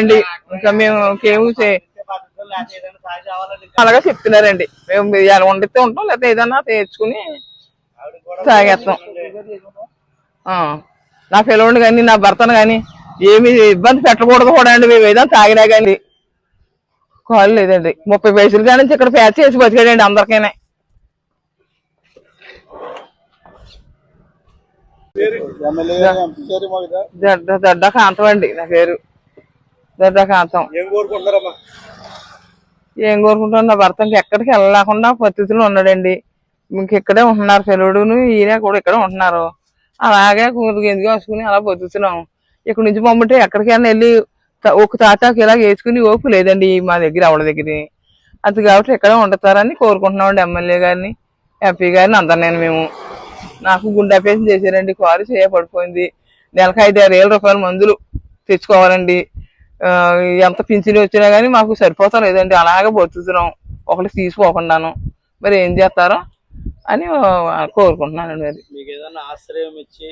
అండి ఇంకా మేము ఇంకేమీ అలాగే చెప్తున్నారండి. మేము ఎలా వండితే ఉంటాం లేకపోతే ఏదన్నా తెచ్చుకుని తాగేస్తాం. నా పిల్లవాడిని కానీ నా భర్తను కానీ ఏమి ఇబ్బంది పెట్టకూడదు కూడా అండి. మేము ఏదైనా తాగినా కానీ కాల్ లేదండి. ముప్పై పైసలు కానీ ఇక్కడ ప్యాచ్ చేసి బతికాడండి అందరికీనే. దడ్డ కాంతం అండి నా పేరు. దడ్డ కాంతం ఏం కోరుకుంటున్నారమ్మా? ఏం కోరుకుంటాను నా భర్త ఎక్కడికి వెళ్ళకుండా పరిస్థితిలో ఉన్నాడండి. ఇంక ఇక్కడే ఉంటున్నారు పిల్లడును ఈయన కూడా ఇక్కడే ఉంటున్నారు. అలాగే కూతురు ఎందుకు వేసుకుని అలా బతుకుతున్నాం. ఇక్కడ నుంచి పంపితే ఎక్కడికైనా వెళ్ళి ఒక తాటాకి ఇలా వేసుకుని ఓపు లేదండి మా దగ్గర ఆవిడ దగ్గర అది కాబట్టి ఇక్కడే ఉండతారని కోరుకుంటున్నామండి ఎమ్మెల్యే గారిని ఎంపీ గారిని అందరు నేను మేము. నాకు గుండె ఆపరేషన్ చేశారండి కారు చేయ పడిపోయింది. నెలకు ఐదు ఆరు వేల రూపాయల మందులు తెచ్చుకోవాలండి. ఎంత పింఛన్ వచ్చినా కానీ మాకు సరిపోతా లేదండి. అలాగే బతుకుతున్నాం. ఒకటి తీసుకోకుండాను. మరి ఏం చేస్తారో అని ఆ, కోరుకుంటున్నానండి మరి. మీకు ఏదైనా ఆశ్రయం ఇచ్చి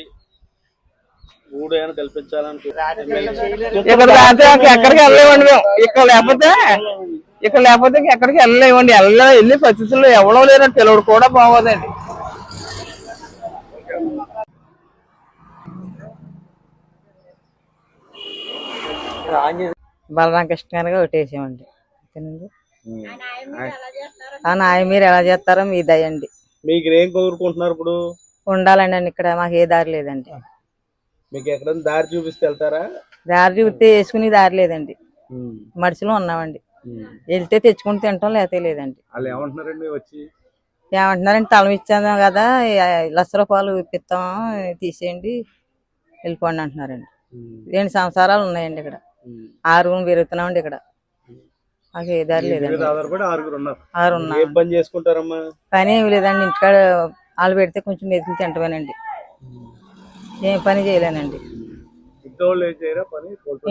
ఇక్కడ ఎక్కడికి వెళ్ళలేమండి మేము. ఇక్కడ లేకపోతే ఇక్కడ లేకపోతే ఎక్కడికి వెళ్ళలేమండి. వెళ్ళ వెళ్ళే పరిస్థితుల్లో ఎవరో లేరండి. పిల్లడు కూడా బాగోదండి. బలరామకృష్ణ గారికి ఒకటేసామండి ఆ నాయ మీరు ఎలా చేస్తారో మీ దయండి మీకు ఏం కోరుకుంటున్నారు ఇప్పుడు? ఉండాలండి అండి ఇక్కడ మాకు ఏ దారి లేదండి. మీకు ఎక్కడైనా దారి చూపిస్తే వెళ్తారా? దారి చూస్తే వేసుకుని దారి లేదండి. మడిసిలో ఉన్నామండి. వెళ్తే తెచ్చుకుని తింటాం లేకపోతే లేదండి. వాళ్ళు ఏమంటున్నారండి వచ్చి? ఏమంటున్నారంటే తలం ఇచ్చాము కదా లక్ష రూపాయలు ఇప్పిస్తాం తీసేయండి వెళ్ళిపోండి అంటున్నారండి. రెండు సంవత్సరాలు ఉన్నాయండి ఇక్కడ. ఆరుగురు పెరుగుతున్నామండి ఇక్కడ. మాకు ఏ దారి లేదండి. ఉన్నారు. ఆరు పని చేసుకుంటారమ్మా? పని ఏమి లేదండి. ఇంటికాడ వాళ్ళు పెడితే కొంచెం మెతుకులు తింటమేనండి. ఏం పని చేయలేనండి.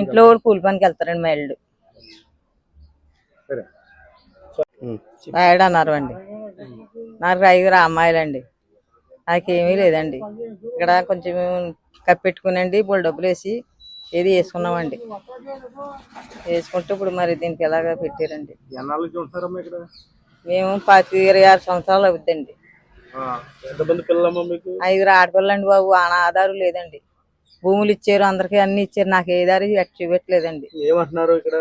ఇంట్లో వాళ్ళు కూలి పనికి వెళ్తారండి మా ఇల్లు. రాయడు అన్నారు అండి. నాకు ఐదుగురు అమ్మాయిలండి. నాకేమీ లేదండి. ఇక్కడ కొంచెం కప్పెట్టుకునండి ఇప్పుడు డబ్బులు వేసి ఏది వేసుకున్నామండి? వేసుకుంటే ఇప్పుడు మరి దీనికి ఎలాగ పెట్టారండి? మేము పాతి ఇరవై ఆరు సంవత్సరాలు మీకు? ఐదుగురు ఆడపిల్లండి బాబు ఆధారం లేదండి. భూములు ఇచ్చారు అందరికీ అన్ని ఇచ్చారు నాకు ఏ దారి చూపెట్టలేదండి. ఏమంటున్నారు ఇక్కడ?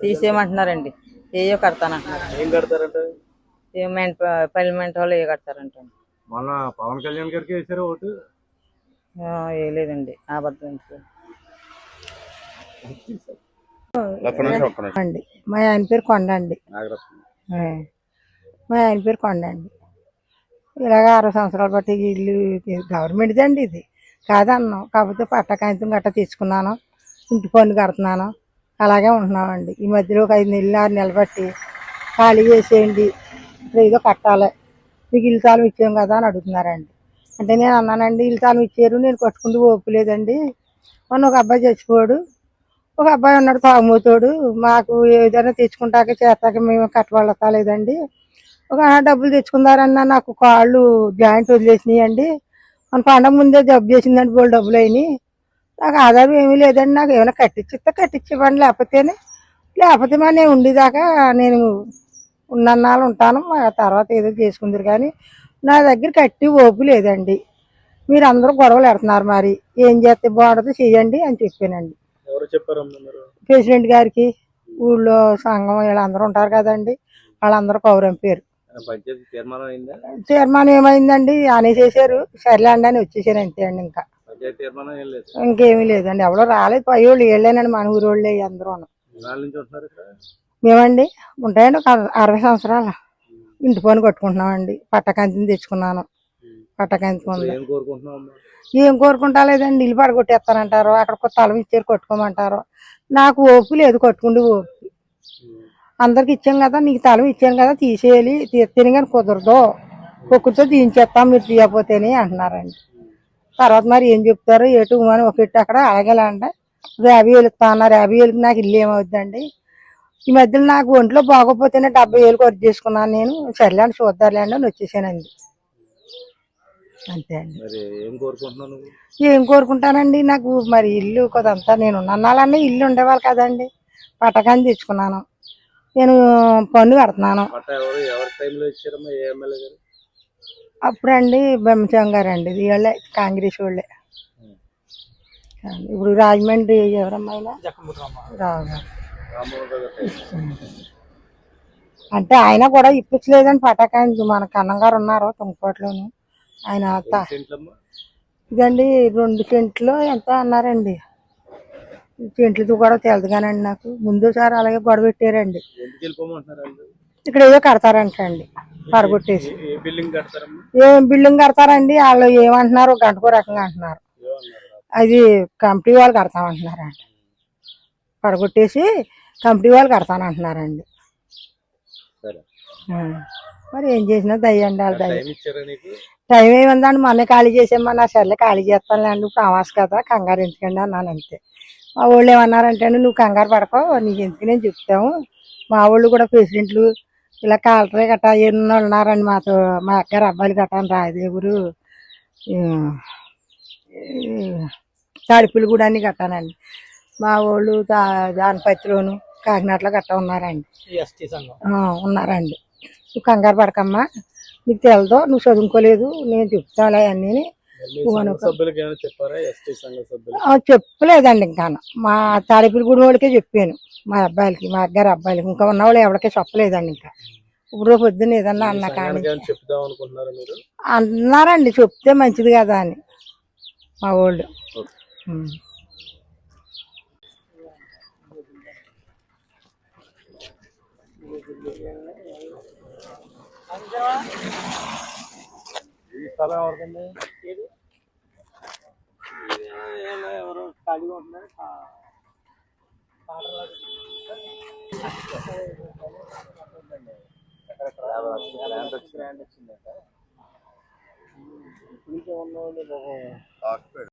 తీసేయమంటున్నారండి. ఏయో కడతానంటున్నారు. ఏం కడతారంట? ఏ మెంట్ పల్లి మెంట వాళ్ళు ఏ కడతారంట మొన్న పవన్ కళ్యాణ్ గారికి వేసారా ఓటు? ఏ లేదండి అబద్ధం అండి. మా ఆయన పేరు కొండ అండి. ఆ. మా ఆయన పేరు కొండ అండి. ఇలాగ అరవై సంవత్సరాలు బట్టి ఇల్లు గవర్నమెంట్ది అండి ఇది. కాదన్నాం. కాకపోతే పట్ట కాగితం గట్ట తెచ్చుకున్నాను. ఇంటి పన్ను కడుతున్నాను. అలాగే ఉంటున్నామండి. ఈ మధ్యలో ఒక ఐదు నెలలు ఆరు నెలలు బట్టి ఖాళీ చేసేయండి. ఇప్పుడు ఏదో కట్టాలి. మీకు ఇల్లు తాళం ఇచ్చాం కదా అని అడుగుతున్నారండి. అంటే నేను అన్నానండి ఇల్లు తాళం ఇచ్చారు నేను కట్టుకుంటూ ఓపు లేదండి. మొన్న ఒక అబ్బాయి చచ్చిపోయాడు. ఒక అబ్బాయి ఉన్నాడు తాగుమోతోడు మాకు ఏదైనా తెచ్చుకుంటాక చేస్తాక మేము కట్టబడతలేదండి ఒక డబ్బులు తెచ్చుకున్నారన్న నాకు కాళ్ళు జాయింట్ వదిలేసినాయండి. మన పండగ ముందే జబ్బు చేసిందండి బోల్ డబ్బులు అయినాయి నాకు ఆధారం ఏమీ లేదండి. నాకు ఏమైనా కట్టించిస్తే కట్టించివ్వండి లేకపోతేనే లేకపోతే మా నేను ఉండేదాకా నేను ఉన్నన్నాళ్ళు ఉంటాను. తర్వాత ఏదో చేసుకుందరు కానీ నా దగ్గర కట్టి ఓపు లేదండి. మీరు అందరూ గొడవలు పెడుతున్నారు మరి. ఏం చేస్తే బాగుంటుందో చెయ్యండి అని చెప్పానండి. ప్రెసిడెంట్ గారికి ఊళ్ళో సంఘం వీళ్ళందరూ ఉంటారు కదండి. వాళ్ళందరూ కౌరం పేరు. పంచాయతీ తీర్మానం అయిందా? తీర్మానం ఏమైందండి? అనేసేసారు సర్లేండి అని వచ్చేసారు అంతే అండి ఇంకా. పంచాయతీ తీర్మానం ఏం లేదు. ఇంకేమీ లేదండి. ఎవరో రాలేదు. పై వాళ్ళు వీళ్ళేనండి మన ఊరు వాళ్ళే అందరూ. మేమండి ఉంటాయండి ఒక అర- అరవై సంవత్సరాలు. ఇంటి పని కట్టుకుంటున్నామండి. పట్టకంతిని తెచ్చుకున్నాను. పట్టకంతి ఉంది. ఏం కోరుకుంటా లేదండి. ఇల్లు పడగొట్టేస్తానంటారు. అక్కడ కొత్త తలం ఇచ్చారు కట్టుకోమంటారు. నాకు ఓపు లేదు కట్టుకుండి ఓపు అందరికి ఇచ్చాం కదా నీకు తలం ఇచ్చాను కదా తీసేయాలి. తీస్తేనే కానీ కుదరదు. ఒక్కరితో తీయించేస్తాం మీరు తీయకపోతేనే అంటున్నారండి. తర్వాత మరి ఏం చెప్తారు? ఎటు అని ఒకటి అక్కడ అడగలే అంటే యాభై వేలు ఇస్తా అన్నారు. యాభై వేలుకి నాకు ఇల్లు ఏమవుద్దండి? ఈ మధ్యలో నాకు ఒంట్లో బాగోపోతేనే డెబ్బై వేలు ఖర్చు చేసుకున్నాను నేను. సర్లేండి చూద్దారులేండి అని వచ్చేసానండి. అంతే అండి. మరి ఏం కోరుకుంటానండి? నాకు మరి ఇల్లు కొదంతా నేను ఉన్నాళ్ళన్నీ ఇల్లు ఉండేవాళ్ళు కదండి. పట్టకాన్ని తెచ్చుకున్నాను. నేను పన్ను కడుతున్నాను. పట్ట ఎవరు ఎవరి టైంలో ఇచ్చారమ్మా ఏ ఎమ్మెల్యే గారు? అప్పుడండి బ్రహ్మచం గారు అండి వీళ్ళే కాంగ్రెస్ వాళ్ళే. ఇప్పుడు రాజమండ్రి ఎవరమ్మా ఆయన? రావు గారు. రామ్మోహన్ రావు గారి టైం అంటే ఆయన కూడా ఇప్పించలేదండి పటాకాయలు మన కన్నం గారు ఉన్నారు తుంగపాటులోను. ఆయన ఇదండి రెండు సెంట్లు ఎంత అన్నారండి? సెంట్లతో కూడా తెలదుగానండి నాకు. ముందుసారి అలాగే గొడవ పెట్టారండి. ఇక్కడ ఏదో కడతారంటండి పడగొట్టేసి. ఏ బిల్డింగ్ కడతారమ్మా? ఏం బిల్డింగ్ కడతారండి? వాళ్ళు ఏమంటున్నారు? గంటకో రకంగా అంటున్నారు. అది కంపెనీ వాళ్ళు కడతామంటున్నారండి పడగొట్టేసి కంపెనీ వాళ్ళు కడతానంటున్నారండి. సరే. మరి ఏం చేసినా దయ్యండి వాళ్ళ దయ్యం. టైం ఏముందండి? మొన్న ఖాళీ చేసామా నా సర్లే ఖాళీ చేస్తానులేండి ఇప్పుడు అమాస్ కదా కంగారు ఎందుకండి అన్నాను అంతే. మా వాళ్ళు ఏమన్నారంటే అండి నువ్వు కంగారు పడకో నీకు ఎందుకు నేను చెప్తాము? మా వాళ్ళు కూడా ప్రెసిడెంట్లు ఇలా కాలరే గట్టా ఎన్నో ఉన్నారండి మాతో మా అక్కగారు అబ్బాయిలు గట్టా రాయదేవురు తాడిపులు కూడా అన్ని కట్టానండి. మా వాళ్ళు దానిపత్రిలోను కాకినాడలో గట్టా ఉన్నారండి. ఉన్నారండి. నువ్వు కంగారు పడకమ్మా నీకు తెలదో? నువ్వు చదువుకోలేదు నేను చెప్తాలే అన్నీ చెప్పలేదండి ఇంకా. మా తాడిపురి గుడి వాళ్ళకే చెప్పాను. మా అబ్బాయిలకి మా అగ్గారు అబ్బాయిలకి. ఇంకా ఉన్న వాళ్ళు ఎవరికే చెప్పలేదండి ఇంకా. ఇప్పుడు పొద్దున్న ఏదన్నా అన్న కానీ. అన్నారండి చెప్తే మంచిది కదా అని. మా వాళ్ళు. స్థలం ఎవరిదండి ఎవరు ఖాళీగా ఉంటున్నారు. వచ్చిందంట. ఇప్పుడు ఉన్న వాళ్ళు